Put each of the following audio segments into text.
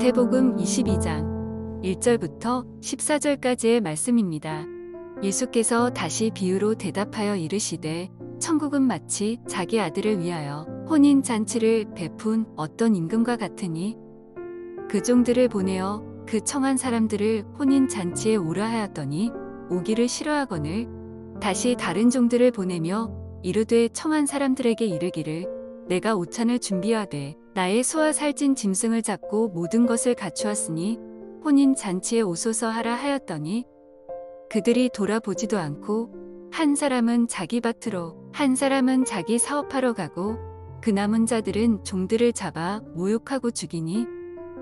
마태복음 22장 1절부터 14절까지의 말씀입니다. 예수께서 다시 비유로 대답하여 이르시되 천국은 마치 자기 아들을 위하여 혼인 잔치를 베푼 어떤 임금과 같으니 그 종들을 보내어 그 청한 사람들을 혼인 잔치에 오라 하였더니 오기를 싫어하거늘 다시 다른 종들을 보내며 이르되 청한 사람들에게 이르기를 내가 오찬을 준비하되 나의 소와 살찐 짐승을 잡고 모든 것을 갖추었으니 혼인 잔치에 오소서 하라 하였더니 그들이 돌아보지도 않고 한 사람은 자기 밭으로 한 사람은 자기 사업하러 가고 그 남은 자들은 종들을 잡아 모욕하고 죽이니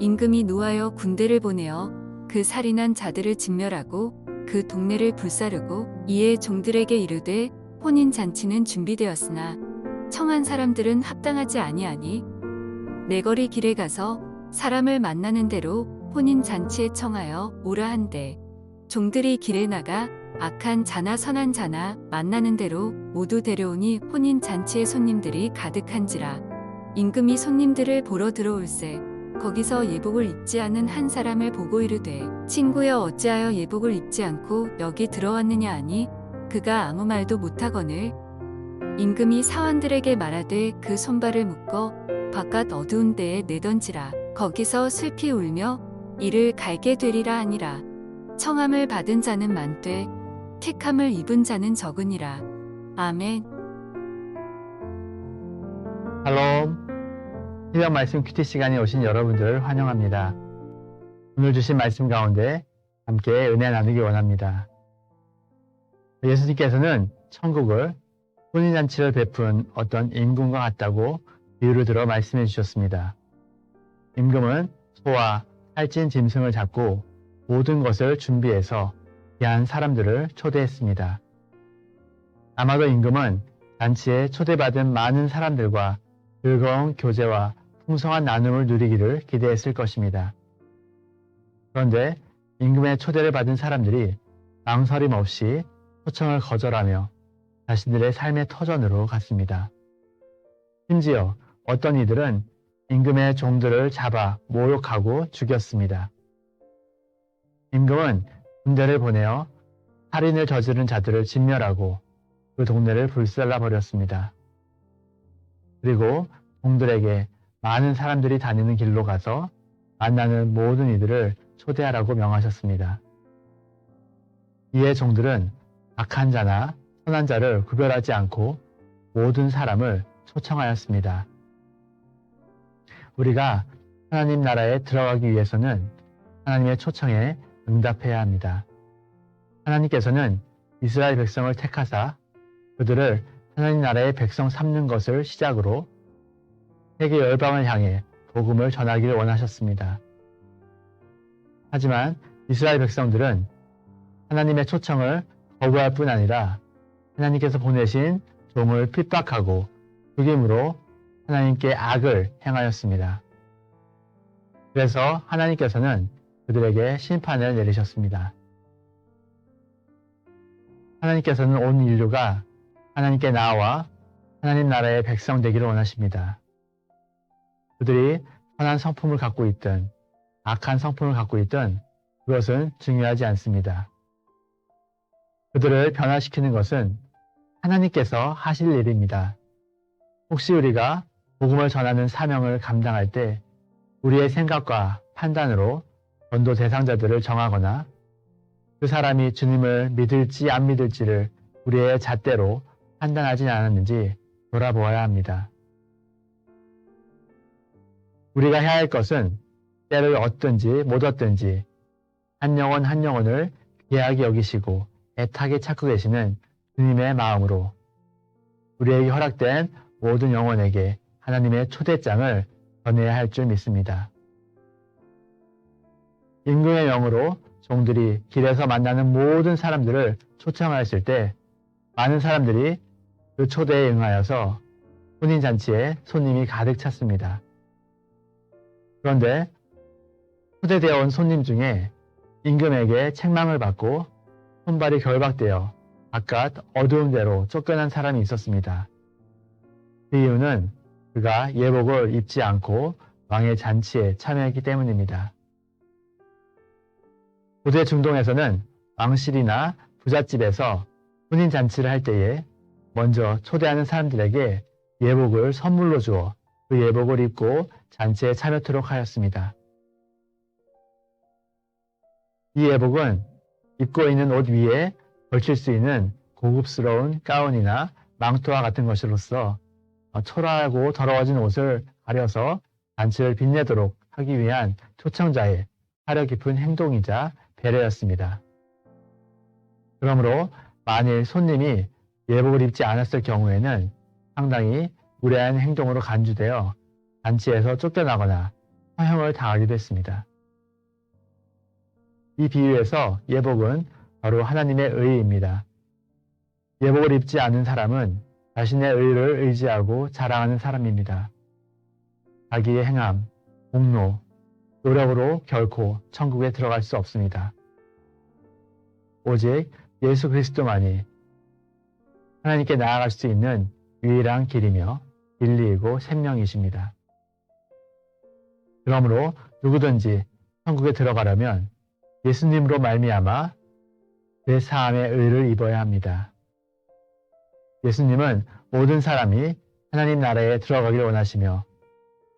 임금이 노하여 군대를 보내어 그 살인한 자들을 진멸하고 그 동네를 불사르고 이에 종들에게 이르되 혼인 잔치는 준비되었으나 청한 사람들은 합당하지 아니하니 내거리 길에 가서 사람을 만나는 대로 혼인 잔치에 청하여 오라 한대. 종들이 길에 나가 악한 자나 선한 자나 만나는 대로 모두 데려오니 혼인 잔치의 손님들이 가득한지라. 임금이 손님들을 보러 들어올세. 거기서 예복을 입지 않은 한 사람을 보고 이르되 친구여 어찌하여 예복을 입지 않고 여기 들어왔느냐 하니 그가 아무 말도 못하거늘 임금이 사원들에게 말하되 그 손발을 묶어 바깥 어두운 데에 내던지라 거기서 슬피 울며 이를 갈게 되리라 하니라 청함을 받은 자는 많되 택함을 입은 자는 적으니라 아멘 할롬. 희명 말씀 큐티 시간에 오신 여러분들 환영합니다. 오늘 주신 말씀 가운데 함께 은혜 나누기 원합니다. 예수님께서는 천국을 혼인잔치를 베푼 어떤 임금과 같다고 비유를 들어 말씀해 주셨습니다. 임금은 소와 살찐 짐승을 잡고 모든 것을 준비해서 귀한 사람들을 초대했습니다. 아마도 임금은 잔치에 초대받은 많은 사람들과 즐거운 교제와 풍성한 나눔을 누리기를 기대했을 것입니다. 그런데 임금의 초대를 받은 사람들이 망설임 없이 초청을 거절하며 자신들의 삶의 터전으로 갔습니다. 심지어 어떤 이들은 임금의 종들을 잡아 모욕하고 죽였습니다. 임금은 군대를 보내어 살인을 저지른 자들을 진멸하고 그 동네를 불살라 버렸습니다. 그리고 종들에게 많은 사람들이 다니는 길로 가서 만나는 모든 이들을 초대하라고 명하셨습니다. 이에 종들은 악한 자나 선한 자를 구별하지 않고 모든 사람을 초청하였습니다. 우리가 하나님 나라에 들어가기 위해서는 하나님의 초청에 응답해야 합니다. 하나님께서는 이스라엘 백성을 택하사 그들을 하나님 나라의 백성 삼는 것을 시작으로 세계 열방을 향해 복음을 전하기를 원하셨습니다. 하지만 이스라엘 백성들은 하나님의 초청을 거부할 뿐 아니라 하나님께서 보내신 종을 핍박하고 죽임으로 하나님께 악을 행하였습니다. 그래서 하나님께서는 그들에게 심판을 내리셨습니다. 하나님께서는 온 인류가 하나님께 나와 하나님 나라의 백성 되기를 원하십니다. 그들이 선한 성품을 갖고 있든 악한 성품을 갖고 있든 그것은 중요하지 않습니다. 그들을 변화시키는 것은 하나님께서 하실 일입니다. 혹시 우리가 복음을 전하는 사명을 감당할 때 우리의 생각과 판단으로 전도 대상자들을 정하거나 그 사람이 주님을 믿을지 안 믿을지를 우리의 잣대로 판단하지 않았는지 돌아보아야 합니다. 우리가 해야 할 것은 때를 얻든지 못 얻든지 한 영혼 한 영혼을 귀하게 여기시고 애타게 찾고 계시는 주님의 마음으로 우리에게 허락된 모든 영혼에게 하나님의 초대장을 전해야 할 줄 믿습니다. 임금의 영으로 종들이 길에서 만나는 모든 사람들을 초청하였을 때 많은 사람들이 그 초대에 응하여서 혼인잔치에 손님이 가득 찼습니다. 그런데 초대되어 온 손님 중에 임금에게 책망을 받고 손발이 결박되어 바깥 어두운 데로 쫓겨난 사람이 있었습니다. 그 이유는 그가 예복을 입지 않고 왕의 잔치에 참여했기 때문입니다. 고대 중동에서는 왕실이나 부잣집에서 혼인 잔치를 할 때에 먼저 초대하는 사람들에게 예복을 선물로 주어 그 예복을 입고 잔치에 참여토록 하였습니다. 이 예복은 입고 있는 옷 위에 걸칠 수 있는 고급스러운 가운이나 망토와 같은 것으로서 초라하고 더러워진 옷을 가려서 잔치를 빛내도록 하기 위한 초청자의 사려 깊은 행동이자 배려였습니다. 그러므로 만일 손님이 예복을 입지 않았을 경우에는 상당히 무례한 행동으로 간주되어 잔치에서 쫓겨나거나 허형을 당하기도 했습니다. 이 비유에서 예복은 바로 하나님의 의입니다. 예복을 입지 않은 사람은 자신의 의를 의지하고 자랑하는 사람입니다. 자기의 행함, 공로, 노력으로 결코 천국에 들어갈 수 없습니다. 오직 예수 그리스도만이 하나님께 나아갈 수 있는 유일한 길이며 진리이고 생명이십니다. 그러므로 누구든지 천국에 들어가려면 예수님으로 말미암아 내 사함의 의를 입어야 합니다. 예수님은 모든 사람이 하나님 나라에 들어가기를 원하시며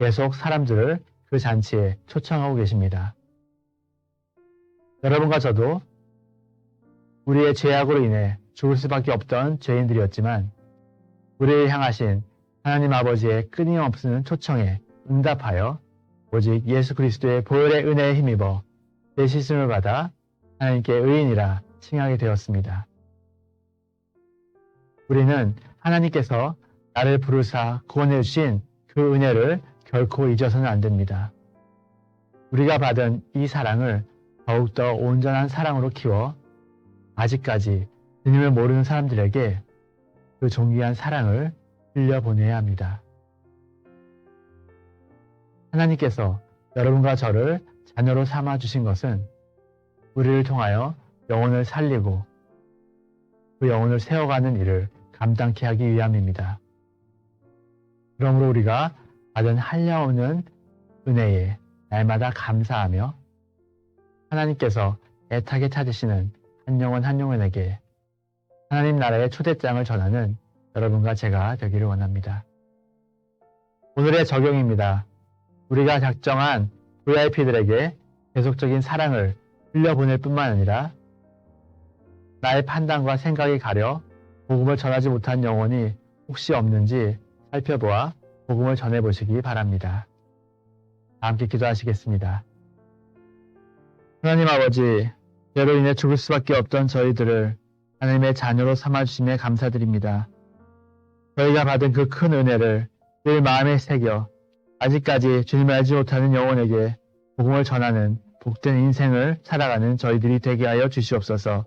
계속 사람들을 그 잔치에 초청하고 계십니다. 여러분과 저도 우리의 죄악으로 인해 죽을 수밖에 없던 죄인들이었지만 우리를 향하신 하나님 아버지의 끊임없는 초청에 응답하여 오직 예수 그리스도의 보혈의 은혜에 힘입어 내시씀을 받아 하나님께 의인이라 칭하게 되었습니다. 우리는 하나님께서 나를 부르사 구원해 주신 그 은혜를 결코 잊어서는 안 됩니다. 우리가 받은 이 사랑을 더욱더 온전한 사랑으로 키워 아직까지 주님을 모르는 사람들에게 그 존귀한 사랑을 흘려보내야 합니다. 하나님께서 여러분과 저를 자녀로 삼아 주신 것은 우리를 통하여 영혼을 살리고 그 영혼을 세워가는 일을 감당케 하기 위함입니다. 그러므로 우리가 받은 한량없는 은혜에 날마다 감사하며 하나님께서 애타게 찾으시는 한 영혼 한 영혼에게 하나님 나라의 초대장을 전하는 여러분과 제가 되기를 원합니다. 오늘의 적용입니다. 우리가 작정한 VIP들에게 계속적인 사랑을 흘려보낼 뿐만 아니라 나의 판단과 생각이 가려 복음을 전하지 못한 영혼이 혹시 없는지 살펴보아 복음을 전해 보시기 바랍니다. 함께 기도하시겠습니다. 하나님 아버지, 죄로 인해 죽을 수밖에 없던 저희들을 하나님의 자녀로 삼아주심에 감사드립니다. 저희가 받은 그 큰 은혜를 늘 마음에 새겨 아직까지 주님을 알지 못하는 영혼에게 복음을 전하는 복된 인생을 살아가는 저희들이 되게 하여 주시옵소서.